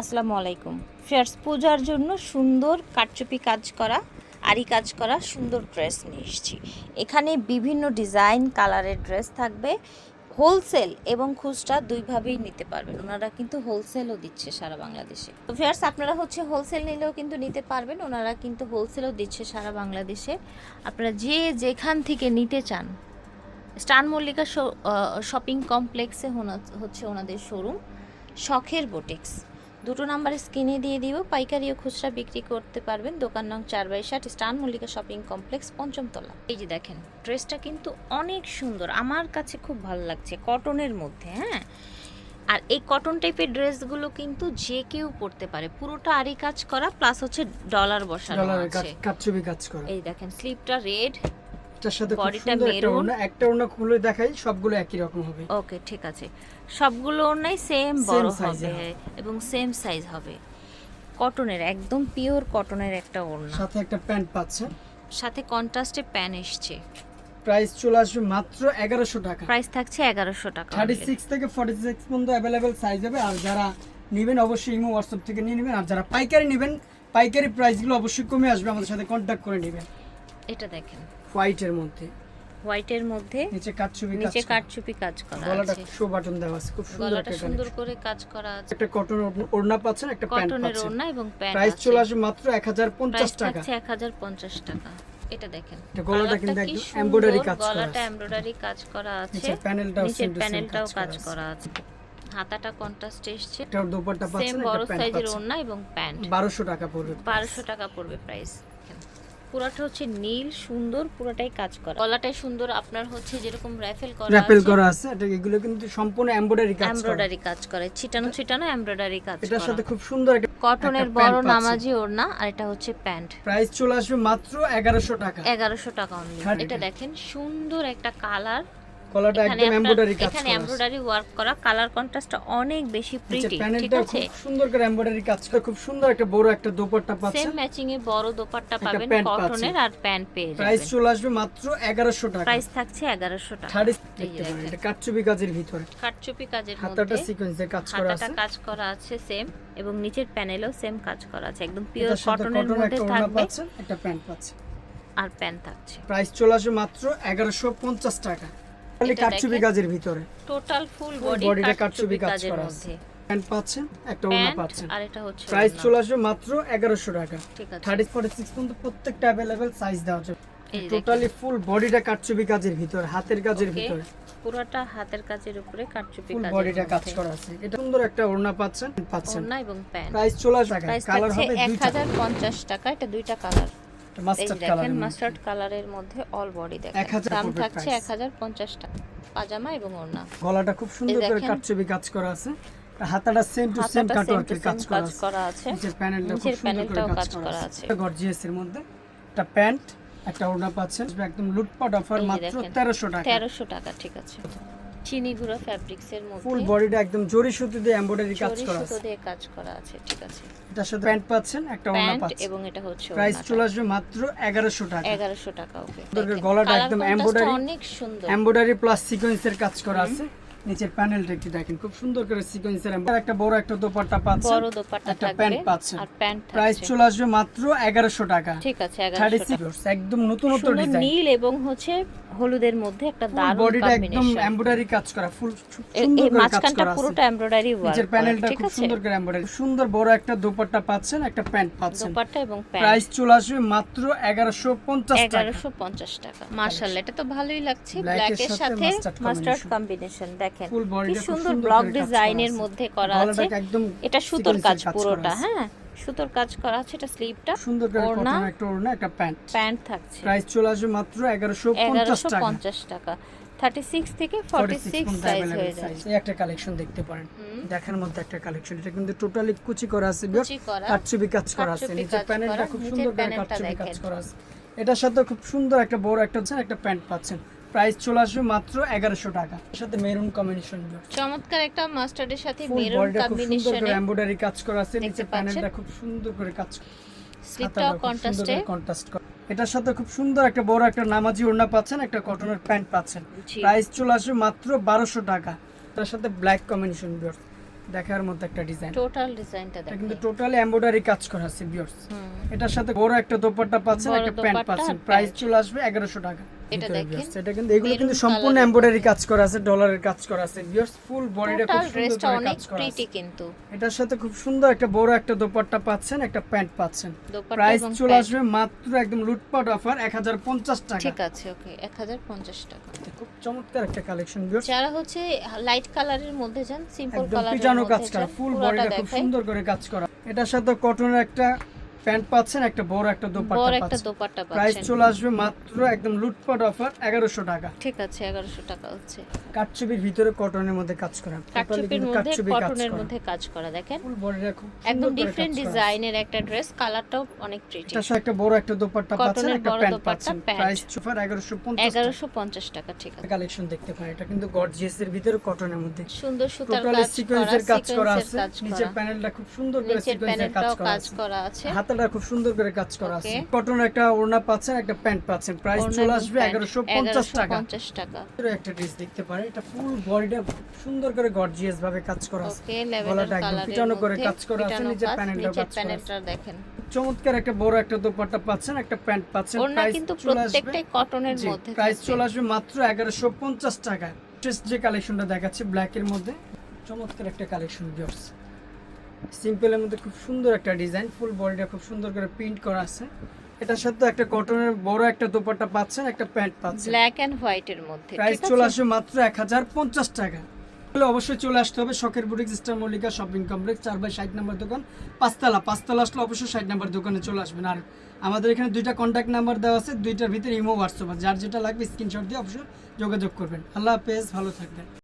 আসসালামু আলাইকুম। ফেয়ার্স পূজার জন্য সুন্দর কাটচুপি কাজ করা আরি কাজ করা সুন্দর ড্রেস নিয়ে এসেছি। এখানে বিভিন্ন ডিজাইন, কালারের ড্রেস থাকবে। হোলসেল এবং খুচরা দুইভাবেই নিতে পারবেন। ওনারা কিন্তু হোলসেলও দিচ্ছে সারা বাংলাদেশে। তো ফেয়ার্স, আপনারা হচ্ছে হোলসেল নিলেও কিন্তু নিতে পারবেন, ওনারা কিন্তু হোলসেলও দিচ্ছে সারা বাংলাদেশে। আপনারা যে যেখান থেকে নিতে চান, স্টান মল্লিকা শপিং কমপ্লেক্সে হচ্ছে ওনাদের শোরুম, শখের বোটেক্স। দুটো নাম্বার স্ক্রিনে দিয়ে দিব। পাইকারি ও খুচরা বিক্রি করতে পারবেন। দোকান নং চার বাই ষাট স্টান মল্লিকা শপিং কমপ্লেক্স পঞ্চমতলা এই যে দেখেন ড্রেসটা কিন্তু অনেক সুন্দর। আমার কাছে খুব ভালো লাগছে কটনের মধ্যে হ্যাঁ? আর এই কটন টাইপের ড্রেসগুলো কিন্তু যে কেউ পরতে পারে। পুরোটা আরি কাজ করা প্লাস হচ্ছে ডলার বসানো আছে। কাজ করা। এই দেখেন স্লিপটা রেড এটার সাথে বডিটা একটা মেরুন। একটা ওড়না খুলে দেখাই সবগুলো একই রকম হবে। ওকে ঠিক আছে। সবগুলো নাই সেম বড় হবে এবং সেম সাইজ হবে। কটনের একদম পিওর কটনের একটা ওড়না। সাথে একটা প্যান্ট পাচ্ছে। সাথে কন্ট্রাস্টে প্যান এসছে। প্রাইস চলে আসবে মাত্র এগারোশো টাকা। প্রাইস থাকছে এগারোশো টাকা থার্টি সিক্স থেকে ফর্টি সিক্স পর্যন্ত অ্যাভেলেবেল সাইজ হবে। আর যারা নেবেন অবশ্যই ইমো হোয়াটসঅ্যাপ থেকে নিয়ে নেবেন। আর যারা পাইকারি নেবেন পাইকারি প্রাইসগুলো অবশ্যই কমে আসবে। আমাদের সাথে কন্ট্যাক্ট করে নেবেন। এটা দেখেন। হোয়াইটের মধ্যে। হোয়াইটের মধ্যে নিচে কাটছবি কাজ নিচে করা। কাটচুপি কাজ করা আছে গলাটা আছে। শো বাটন দেওয়া আছে খুব সুন্দর গলাটা সুন্দর করে কাজ করা আছে। একটা কটন ওড়না পাচ্ছেন একটা প্যান্ট পাচ্ছেন। কটনের ওড়না এবং প্যান্ট প্রাইস চলে আসবে মাত্র এক হাজার পঞ্চাশ প্রাইস টাকা। থাকছে এক হাজার পঞ্চাশ টাকা। এটা দেখেন। এটা গলাটা কিন্তু একদম embroidery কাজ করা গলাটা এমব্রয়ডারি কাজ করা আছে। নিচের প্যানেলটাও নিচের same প্যানেলটাও কাজ করা আছে। হাতাটা কন্ট্রাস্ট এসছে। একটা দোপাট্টা পাচ্ছেন বড় একটা প্যান্ট সাইজের ওড়না এবং প্যান্ট বারোশো টাকা পড়বে বারোশো টাকা পড়বে প্রাইস পুরাটা হচ্ছে নীল সুন্দর পুরাটাই কাজ করা। গলাটাই সুন্দর আপনার হচ্ছে যেরকম র্যাফেল করা র্যাফেল করা আছে এটা এগুলো কিন্তু সম্পূর্ণ এমব্রয়ডারি কাজ করা। এমব্রয়ডারি কাজ করে ছিটানো ছিটানো এমব্রয়ডারি কাজ এটার সাথে খুব সুন্দর একটা কটনের বড় নামাজি ওড়না আর এটা হচ্ছে প্যান্ট। প্রাইস চলে আসবে মাত্র 1100 টাকা। 1100 টাকা অনলি এটা দেখেন সুন্দর একটা কালার কলাটা একদম এমব্রয়ডারি কাজ এখানে এমব্রয়ডারি ওয়ার্ক করা কালার কন্ট্রাস্টটা অনেক বেশি প্রিটি ঠিক প্যানেলটা আছে? খুব সুন্দর করে এমব্রয়ডারি কাজ করা খুব সুন্দর একটা বড় একটা দোপাট্টা সেম ম্যাচিং এ বড় দোপাট্টা পাবেন কটনের পাচ্ছেন। আর প্যান্ট পেয়ে প্রাইস চলে আসবে মাত্র এগারোশো টাকা। প্রাইস থাকছে এগারোশো টাকা। এটা কাটছবি কাজের ভিতরে। কাটচুপি কাজের হাতাটা মধ্যে সিকোয়েন্সের কাজ করা হাতাটা আছে। কাজ করা আছে সেম এবং নিচের প্যানেলেও সেম কাজ করা আছে। একদম পিওর কটনের মধ্যে থাকবে। একটা প্যান্ট পাচ্ছেন। আর প্যান্ট থাকছে। প্রাইস চলে আসবে মাত্র এগারোশো পঞ্চাশ টাকা। খালি দেখেন। কাজের ভিতরে। টোটাল ফুল বডি bodyটা কাটচুপি কাটচুপি কাজ কাজের করা মধ্যে। প্যান্ট পাচ্ছেন একটা ওড়না পাচ্ছেন। আর এটা হচ্ছে প্রাইস। চলে আসবে মাত্র এগারোশো টাকা। ঠিক আছে। থার্টি ফোর্টি সিক্স পর্যন্ত প্রত্যেকটা অ্যাভেলেবেল সাইজ দেওয়া এই টোটালি ফুল বডিটা কাটছবি কাজের ভিতরে হাতের কাজের Okay. ভিতরে। পুরোটা হাতের কাজের উপরে কাটচুপি কাজের বডিটা কাজ করা আছে। এটা সুন্দর একটা ওড়না পাচ্ছেন পাচ্ছেন। ওড়না এবং প্যান্ট প্রাইস চলে আসবে প্রাইস কালার হবে এক দুইটা হাজার পঞ্চাশ টাকা এটা দুইটা কালার মাস্টার্ড দেখেন কালার মাস্টার্ড কালারের মধ্যে অল বডি দেখেন। 1000 দাম থাকছে price। এক হাজার পঞ্চাশ টাকা পাজামা এবং ওড়না। গলাটা খুব সুন্দর করে। কাটছবি কাজ করা আছে। হাতাটা সেম টু সেম হাতাটা কাট সেম টু কাজ করা আছে। নিচের প্যানেলটা খুব সুন্দর করে কাজ করা আছে। গর্জিয়াস এর মধ্যে একটা প্যান্ট একটা ওড়না পাচ্ছেন। একদম লুটপাট অফার মাত্র দেখেন। তেরোশো টাকা। তেরোশো টাকা ঠিক আছে। চিনি গুঁড়ো ফ্যাব্রিক্সের মধ্যে। ফুল বডিটা একদম জরি সুতো দিয়ে এমব্রয়ডারি কাজ করা আছে। সুতো দিয়ে কাজ করা আছে ঠিক আছে। এটা সাথে প্যান্ট পাচ্ছেন একটা ওড়না প্যান্ট পাচ্ছেন। এবং এটা হচ্ছে প্রাইস চলে আসবে মাত্র 1100 টাকা। 1100 টাকা ওকে। গলাটা একদম এমব্রয়ডারি অনেক সুন্দর। এমব্রয়ডারি প্লাস সিকোয়েন্সের কাজ করা আছে। নিচের প্যানেলটা একটু দেখেন খুব সুন্দর করে সিকোয়েন্সের একটা বড় একটা দোপাট্টা পাচ্ছেন বড় দোপাট্টা একটা প্যান্ট পাচ্ছেন। আর প্যান্ট প্রাইস চলে আসবে মাত্র এগারোশো টাকা। ঠিক আছে থার্টি এগারোশো টাকা। সিক্স একদম নতুনত্ব সুন্দর ডিজাইন নীল এবং হচ্ছে হলুদের মধ্যে একটা দারুণ বডিটা একদম এমব্রয়ডারি কাজ করা ফুল সুন্দর করে কাজ করা পুরোটা এমব্রয়ডারি ওয়ার্ক নিচের প্যানেলটা খুব সুন্দর করে এমব্রয়ডারি সুন্দর বড় একটা দোপাট্টা পাচ্ছেন একটা প্যান্ট পাচ্ছেন। দোপাট্টা এবং প্যান্ট প্রাইস চলে আসবে মাত্র এগারোশো পঞ্চাশ টাকা। এগারোশো পঞ্চাশ টাকা। মার্শাল্লাহ এটা তো ভালোই লাগছে। Black এর সাথে মাস্টার্ড। কম্বিনেশন দেখেন। কি সুন্দর ব্লক ডিজাইনের মধ্যে করা আছে। এটা সুতোর কাজ পুরোটা হ্যাঁ? সুতোর কাজ করা আছে এটা স্লিভটা সুন্দর করে ওড়না। কটন একটা ওড়না একটা প্যান্ট প্যান্ট থাকছে। প্রাইস চলে আসবে মাত্র এগারোশো পঞ্চাশ এগারোশো টাকা। পঞ্চাশ টাকা থার্টি সিক্স থেকে 46 সাইজ হয়ে যায় এই একটা কালেকশন দেখতে পারেন। দেখার মধ্যে একটা কালেকশন এটা কিন্তু টোটালি কুচি করা আছে করা কাটছবি কাজ করা আছে। কাজ প্যানেলটা খুব সুন্দর করে কাটছবি কাজ করা আছে। এটার সাথে খুব সুন্দর একটা বড় একটা হচ্ছে একটা প্যান্ট পাচ্ছেন। প্রাইস চলে আসবে মাত্র এগারোশো টাকা। এর সাথে মেরুন কম্বিনেশন চমৎকার একটা মাস্টার্ডের সাথে মেরুন কম্বিনেশনে এমব্রয়ডারি কাজ করা আছে পাচ্ছেন। প্যানেলটা খুব সুন্দর করে কাজ স্লিপটাও কন্ট্রাস্টে কন্ট্রাস্ট করা এটার সাথে খুব সুন্দর একটা বড় একটা নামাজি ওড়না পাচ্ছেন একটা কটনের প্যান্ট পাচ্ছেন। প্রাইস চলে আসবে মাত্র বারোশো টাকা। তার সাথে ব্ল্যাক কম্বিনেশন দেখার মতো একটা ডিজাইন টোটাল ডিজাইনটা দেখেন। কিন্তু টোটালি এমব্রয়ডারি কাজ করা আছে হুম। এটার সাথে বড় একটা দোপাট্টা পাচ্ছেন একটা প্যান্ট পাচ্ছেন। প্রাইস চলে আসবে এগারোশো টাকা। এটা দেখেন, এটা কিন্তু এগুলো কিন্তু সম্পূর্ণ এমব্রয়ডারি কাজ করা আছে ডলারের কাজ করা আছে। ভিউয়ার্স ফুল বডিটা খুব সুন্দর করে কাজ করা আছে। প্রিটি কিন্তু। এটার সাথে খুব সুন্দর একটা বড় একটা দোপাট্টা পাচ্ছেন একটা প্যান্ট পাচ্ছেন। প্রাইস চলে আসবে মাত্র একদম লুটপাট অফার এক হাজার পঞ্চাশ টাকা। ঠিক আছে ওকে এক হাজার পঞ্চাশ টাকা। খুব চমৎকার একটা কালেকশন ভিউয়ার্স যারা হচ্ছে লাইট কালারের মধ্যে যান সিম্পল কালারের মধ্যে কাজ করা ফুল বডিটা খুব সুন্দর করে কাজ করা। এটার সাথে কটনের একটা প্যান্ট পাচ্ছেন একটা বড় একটা বড় দোপাট্টা একটা পাচ্ছেন। দোপাট্টা প্রাইস চলে আসবে মাত্র একদম লুটপাট অফার এগারোশো টাকা। ঠিক আছে এগারোশো টাকা হচ্ছে। কাটছবির ভিতরে কটনের মধ্যে কাজ করা। কাটচুপির মধ্যে কটনের মধ্যে কাজ করা দেখেন। ফুল খুব একদম ডিফারেন্ট ডিজাইনের একটা ড্রেস কালারটাও অনেক প্রিটি সাথে একটা বড় একটা দোপাট্টা পাচ্ছেন একটা প্যান্ট পাচ্ছেন। প্রাইস পঞ্চাশ এগারোশো পঞ্চাশ টাকা ঠিক আছে। কালেকশন দেখতে পারেন এটা কিন্তু গর্জিয়াস এর ভিতরে কটনের মধ্যে। সুন্দর সুতার কাজ করা সিকোয়েন্সের কাজ করা আছে। নিচের প্যানেলটা খুব সুন্দর করে সিকোয়েন্সের কাজ করা আছে। হাতাটা খুব সুন্দর করে কাজ করা আছে. কটনের একটা ওড়না পাচ্ছেন একটা প্যান্ট পাচ্ছেন। প্রাইস চলে আসবে প্যান্ট, এগারোশো পঞ্চাশ টাকা। 1150 টাকা। একটা ড্রেস দেখতে পারেন। এটা ফুল বডিটা সুন্দর করে গর্জিয়াস ভাবে কাজ করা আছে। ওকে একদম কালারের পিটানো করে কাজ করা আছে, পিটানো নিচের কাজ, করা আছে। দেখেন। চমৎকার একটা বড় একটা দোপাট্টা পাচ্ছেন একটা প্যান্ট পাচ্ছেন। ওড়না প্রাইস কিন্তু প্রত্যেকটাই কটনের মধ্যে প্রাইস চলে আসবে মাত্র এগারোশো পঞ্চাশ টাকা Latest যে কালেকশনটা দেখাচ্ছে ব্ল্যাক এর মধ্যে। চমৎকার একটা কালেকশন ভিউয়ার্স সিম্পলের মধ্যে খুব সুন্দর একটা ডিজাইন ফুল বডিটা খুব সুন্দর করে প্রিন্ট করা আছে। এটার সাথে একটা কটনের বড় একটা দোপাট্টা পাচ্ছেন একটা প্যান্ট পাচ্ছেন। ব্ল্যাক এন্ড হোয়াইটের মধ্যে প্রাইস চলে আসবে মাত্র এক হাজার পঞ্চাশ টাকা। তাহলে অবশ্যই চলে আসতে হবে শখের boutique star Mallika shopping complex চার বাই ষাট নম্বর দোকান। পাঁচতলা পাঁচতলা আসলে অবশ্যই ষাট নম্বর দোকানে চলে আসবেন। আর আমাদের এখানে দুইটা কন্ট্যাক্ট নাম্বার দেওয়া আছে দুইটার ভিতরে ইমো হোয়াটসঅ্যাপ যার যেটা লাগবে স্ক্রিনশট দিয়ে অবশ্যই যোগাযোগ করবেন। আল্লাহ হাফেজ ভালো থাকবেন।